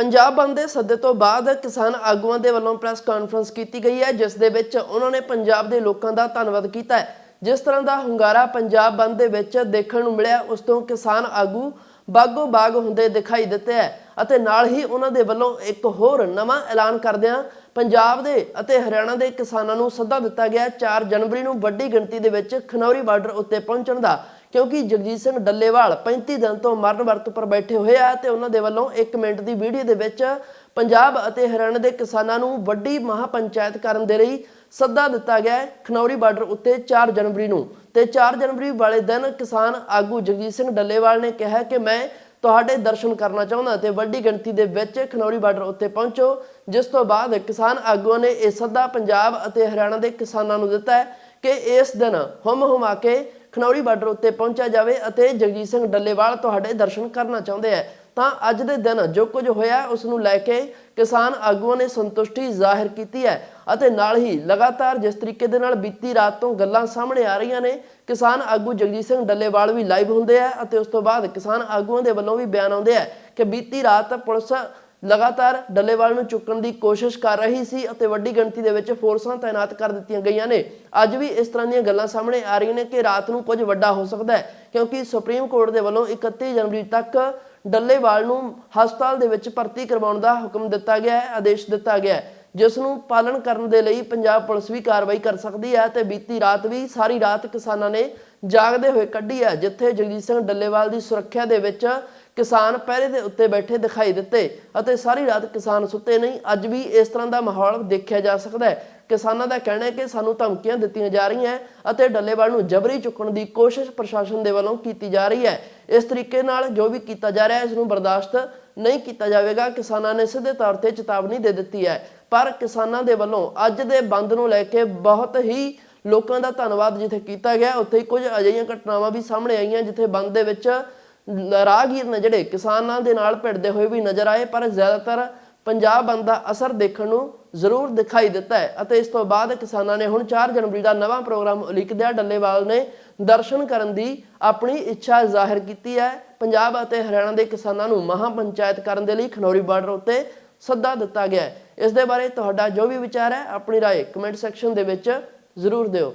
ਪੰਜਾਬ ਬੰਦ ਦੇ ਸੱਦੇ ਤੋਂ ਬਾਅਦ ਕਿਸਾਨ ਆਗੂਆਂ ਦੇ ਵੱਲੋਂ ਪ੍ਰੈਸ ਕਾਨਫਰੰਸ ਕੀਤੀ ਗਈ ਹੈ, ਜਿਸ ਦੇ ਵਿੱਚ ਉਹਨਾਂ ਨੇ ਪੰਜਾਬ ਦੇ ਲੋਕਾਂ ਦਾ ਧੰਨਵਾਦ ਕੀਤਾ ਹੈ। ਜਿਸ ਤਰ੍ਹਾਂ ਦਾ ਹੁੰਗਾਰਾ ਪੰਜਾਬ ਬੰਦ ਦੇ ਵਿੱਚ ਦੇਖਣ ਨੂੰ ਮਿਲਿਆ, ਉਸ ਤੋਂ ਕਿਸਾਨ ਆਗੂ ਬਾਗੋ ਬਾਗ ਹੁੰਦੇ ਦਿਖਾਈ ਦਿੱਤੇ ਹੈ ਅਤੇ ਨਾਲ ਹੀ ਉਹਨਾਂ ਦੇ ਵੱਲੋਂ ਇੱਕ ਹੋਰ ਨਵਾਂ ਐਲਾਨ ਕਰਦਿਆਂ ਪੰਜਾਬ ਦੇ ਅਤੇ ਹਰਿਆਣਾ ਦੇ ਕਿਸਾਨਾਂ ਨੂੰ ਸੱਦਾ ਦਿੱਤਾ ਗਿਆ ਹੈ। 4 ਜਨਵਰੀ ਨੂੰ ਵੱਡੀ ਗਿਣਤੀ ਦੇ ਵਿੱਚ ਖਨੌਰੀ ਬਾਰਡਰ ਉੱਤੇ ਪਹੁੰਚਣ ਦਾ ਕਿਉਂਕਿ ਜਗਜੀਤ ਸਿੰਘ ਡੱਲੇਵਾਲ 35 ਦਿਨ ਤੋਂ ਮਰਨ ਵਰਤ ਪਰ ਬੈਠੇ ਹੋਏ ਆ ਤੇ ਉਹਨਾਂ ਦੇ ਵੱਲੋਂ 1 ਮਿੰਟ ਦੀ ਵੀਡੀਓ ਦੇ ਵਿੱਚ ਪੰਜਾਬ ਅਤੇ ਹਰਿਆਣਾ ਦੇ ਕਿਸਾਨਾਂ ਨੂੰ ਵੱਡੀ ਮਹਾਪੰਚਾਇਤ ਕਰਨ ਦੇ ਲਈ ਸੱਦਾ ਦਿੱਤਾ ਗਿਆ ਖਨੌਰੀ ਬਾਰਡਰ ਉੱਤੇ 4 ਜਨਵਰੀ ਨੂੰ ਤੇ 4 ਜਨਵਰੀ ਵਾਲੇ ਦਿਨ ਕਿਸਾਨ ਆਗੂ ਜਗਜੀਤ ਸਿੰਘ ਡੱਲੇਵਾਲ ਨੇ ਕਿਹਾ ਕਿ ਮੈਂ ਤੁਹਾਡੇ ਦਰਸ਼ਨ ਕਰਨਾ ਚਾਹੁੰਦਾ ਤੇ ਵੱਡੀ ਗਿਣਤੀ ਦੇ ਵਿੱਚ ਖਨੌਰੀ ਬਾਰਡਰ ਉੱਤੇ ਪਹੁੰਚੋ, ਜਿਸ ਤੋਂ ਬਾਅਦ ਕਿਸਾਨ ਆਗੂਆਂ ਨੇ ਇਹ ਸੱਦਾ ਪੰਜਾਬ ਅਤੇ ਹਰਿਆਣਾ ਦੇ ਕਿਸਾਨਾਂ ਨੂੰ ਦਿੱਤਾ ਹੈ ਕਿ ਇਸ ਦਿਨ ਹਮ ਹੁਮਾ ਕੇ ਖਨੌਰੀ ਬਾਰਡਰ ਉੱਤੇ ਪਹੁੰਚਿਆ ਜਾਵੇ ਅਤੇ ਜਗਜੀਤ ਸਿੰਘ ਡੱਲੇਵਾਲ ਤੁਹਾਡੇ ਦਰਸ਼ਨ ਕਰਨਾ ਚਾਹੁੰਦੇ ਹੈ ਤਾਂ ਅੱਜ ਦੇ ਦਿਨ ਜੋ ਕੁਝ ਹੋਇਆ, ਉਸ ਨੂੰ ਲੈ ਕੇ ਕਿਸਾਨ ਆਗੂਆਂ ਨੇ ਸੰਤੁਸ਼ਟੀ ਜ਼ਾਹਿਰ ਕੀਤੀ ਹੈ ਅਤੇ ਨਾਲ ਹੀ ਲਗਾਤਾਰ ਜਿਸ ਤਰੀਕੇ ਦੇ ਨਾਲ ਬੀਤੀ ਰਾਤ ਤੋਂ ਗੱਲਾਂ ਸਾਹਮਣੇ ਆ ਰਹੀਆਂ ਨੇ, ਕਿਸਾਨ ਆਗੂ ਜਗਜੀਤ ਸਿੰਘ ਡੱਲੇਵਾਲ ਵੀ ਲਾਈਵ ਹੁੰਦੇ ਆ ਅਤੇ ਉਸ ਤੋਂ ਬਾਅਦ ਕਿਸਾਨ ਆਗੂਆਂ ਦੇ ਵੱਲੋਂ ਵੀ ਬਿਆਨ ਆਉਂਦੇ ਆ ਕਿ ਬੀਤੀ ਰਾਤ ਪੁਲਿਸ ਲਗਾਤਾਰ ਡੱਲੇਵਾਲ ਨੂੰ ਚੁੱਕਣ ਦੀ ਕੋਸ਼ਿਸ਼ ਕਰ ਰਹੀ ਸੀ ਅਤੇ ਵੱਡੀ ਗਿਣਤੀ ਦੇ ਵਿੱਚ ਫੋਰਸਾਂ ਤਾਇਨਾਤ ਕਰ ਦਿੱਤੀਆਂ ਗਈਆਂ ਨੇ। ਅੱਜ ਵੀ ਇਸ ਤਰ੍ਹਾਂ ਦੀਆਂ ਗੱਲਾਂ ਸਾਹਮਣੇ ਆ ਰਹੀਆਂ ਨੇ ਕਿ ਰਾਤ ਨੂੰ ਕੁਝ ਵੱਡਾ ਹੋ ਸਕਦਾ ਹੈ, ਕਿਉਂਕਿ ਸੁਪਰੀਮ ਕੋਰਟ ਦੇ ਵੱਲੋਂ 31 ਜਨਵਰੀ ਤੱਕ ਡੱਲੇਵਾਲ ਨੂੰ ਹਸਪਤਾਲ ਦੇ ਵਿੱਚ ਭਰਤੀ ਕਰਵਾਉਣ ਦਾ ਹੁਕਮ ਦਿੱਤਾ ਗਿਆ ਹੈ, ਆਦੇਸ਼ ਦਿੱਤਾ ਗਿਆ ਹੈ। ਜਿਸ ਨੂੰ ਪਾਲਣ ਕਰਨ ਦੇ ਲਈ ਪੰਜਾਬ ਪੁਲਿਸ ਵੀ ਕਾਰਵਾਈ ਕਰ ਸਕਦੀ ਹੈ ਤੇ ਬੀਤੀ ਰਾਤ ਵੀ ਸਾਰੀ ਰਾਤ ਕਿਸਾਨਾਂ ਨੇ ਜਾਗਦੇ ਹੋਏ ਕੱਢੀ ਹੈ, ਜਿੱਥੇ ਜਗਜੀਤ ਸਿੰਘ ਡੱਲੇਵਾਲ ਦੀ ਸੁਰੱਖਿਆ ਦੇ ਵਿੱਚ ਕਿਸਾਨ ਪਹਿਰੇ ਦੇ ਉੱਤੇ ਬੈਠੇ ਦਿਖਾਈ ਦਿੱਤੇ ਅਤੇ ਸਾਰੀ ਰਾਤ ਕਿਸਾਨ ਸੁੱਤੇ ਨਹੀਂ, ਅੱਜ ਵੀ ਇਸ ਤਰ੍ਹਾਂ ਦਾ ਮਾਹੌਲ ਦੇਖਿਆ ਜਾ ਸਕਦਾ ਹੈ। ਕਿਸਾਨਾਂ ਦਾ ਕਹਿਣਾ ਹੈ ਕਿ ਸਾਨੂੰ ਧਮਕੀਆਂ ਦਿੱਤੀਆਂ ਜਾ ਰਹੀਆਂ ਅਤੇ ਡੱਲੇਵਾਲ ਨੂੰ ਜਬਰੀ ਚੁੱਕਣ ਦੀ ਕੋਸ਼ਿਸ਼ ਪ੍ਰਸ਼ਾਸਨ ਦੇ ਵੱਲੋਂ ਕੀਤੀ ਜਾ ਰਹੀ ਹੈ। ਇਸ ਤਰੀਕੇ ਨਾਲ ਜੋ ਵੀ ਕੀਤਾ ਜਾ ਰਿਹਾ ਹੈ, ਇਸ ਨੂੰ ਬਰਦਾਸ਼ਤ ਨਹੀਂ ਕੀਤਾ ਜਾਵੇਗਾ। ਕਿਸਾਨਾਂ ਨੇ ਸਿੱਧੇ ਤੌਰ ਤੇ ਚੇਤਾਵਨੀ ਦੇ ਦਿੱਤੀ ਹੈ। ਪਰ ਕਿਸਾਨਾਂ ਦੇ ਵੱਲੋਂ ਅੱਜ ਦੇ ਬੰਦ ਨੂੰ ਲੈ ਕੇ ਬਹੁਤ ਹੀ ਲੋਕਾਂ ਦਾ ਧੰਨਵਾਦ ਜਿੱਥੇ ਕੀਤਾ ਗਿਆ। ਉੱਥੇ ਹੀ ਕੁਝ ਅਜਿਹੀਆਂ ਘਟਨਾਵਾਂ ਵੀ ਸਾਹਮਣੇ ਆਈਆਂ ਜਿੱਥੇ ਬੰਦ ਦੇ ਵਿੱਚ ਰਾਹਗੀਰ ਨੇ ਜਿਹੜੇ ਕਿਸਾਨਾਂ ਦੇ ਨਾਲ ਭਿੜਦੇ ਹੋਏ ਵੀ ਨਜ਼ਰ ਆਏ, ਪਰ ਜ਼ਿਆਦਾਤਰ ਪੰਜਾਬ ਬੰਦ ਦਾ ਅਸਰ ਦੇਖਣ ਨੂੰ ਜ਼ਰੂਰ ਦਿਖਾਈ ਦਿੱਤਾ ਹੈ ਅਤੇ ਇਸ ਤੋਂ ਬਾਅਦ ਕਿਸਾਨਾਂ ਨੇ ਹੁਣ 4 ਜਨਵਰੀ ਦਾ ਨਵਾਂ ਪ੍ਰੋਗਰਾਮ ਉਲੀਕਦਿਆ ਡੱਲੇਵਾਲ ਨੇ ਦਰਸ਼ਨ ਕਰਨ ਦੀ ਆਪਣੀ ਇੱਛਾ ਜ਼ਾਹਿਰ ਕੀਤੀ ਹੈ। ਪੰਜਾਬ ਅਤੇ ਹਰਿਆਣਾ ਦੇ ਕਿਸਾਨਾਂ ਨੂੰ ਮਹਾਪੰਚਾਇਤ ਕਰਨ ਦੇ ਲਈ ਖਨੌਰੀ ਬਾਰਡਰ ਉੱਤੇ ਸੱਦਾ ਦਿੱਤਾ ਗਿਆ ਹੈ। ਇਸ ਦੇ ਬਾਰੇ ਤੁਹਾਡਾ ਜੋ ਵੀ ਵਿਚਾਰ ਹੈ ਆਪਣੀ رائے ਕਮੈਂਟ ਸੈਕਸ਼ਨ ਦੇ ਵਿੱਚ ਜ਼ਰੂਰ ਦਿਓ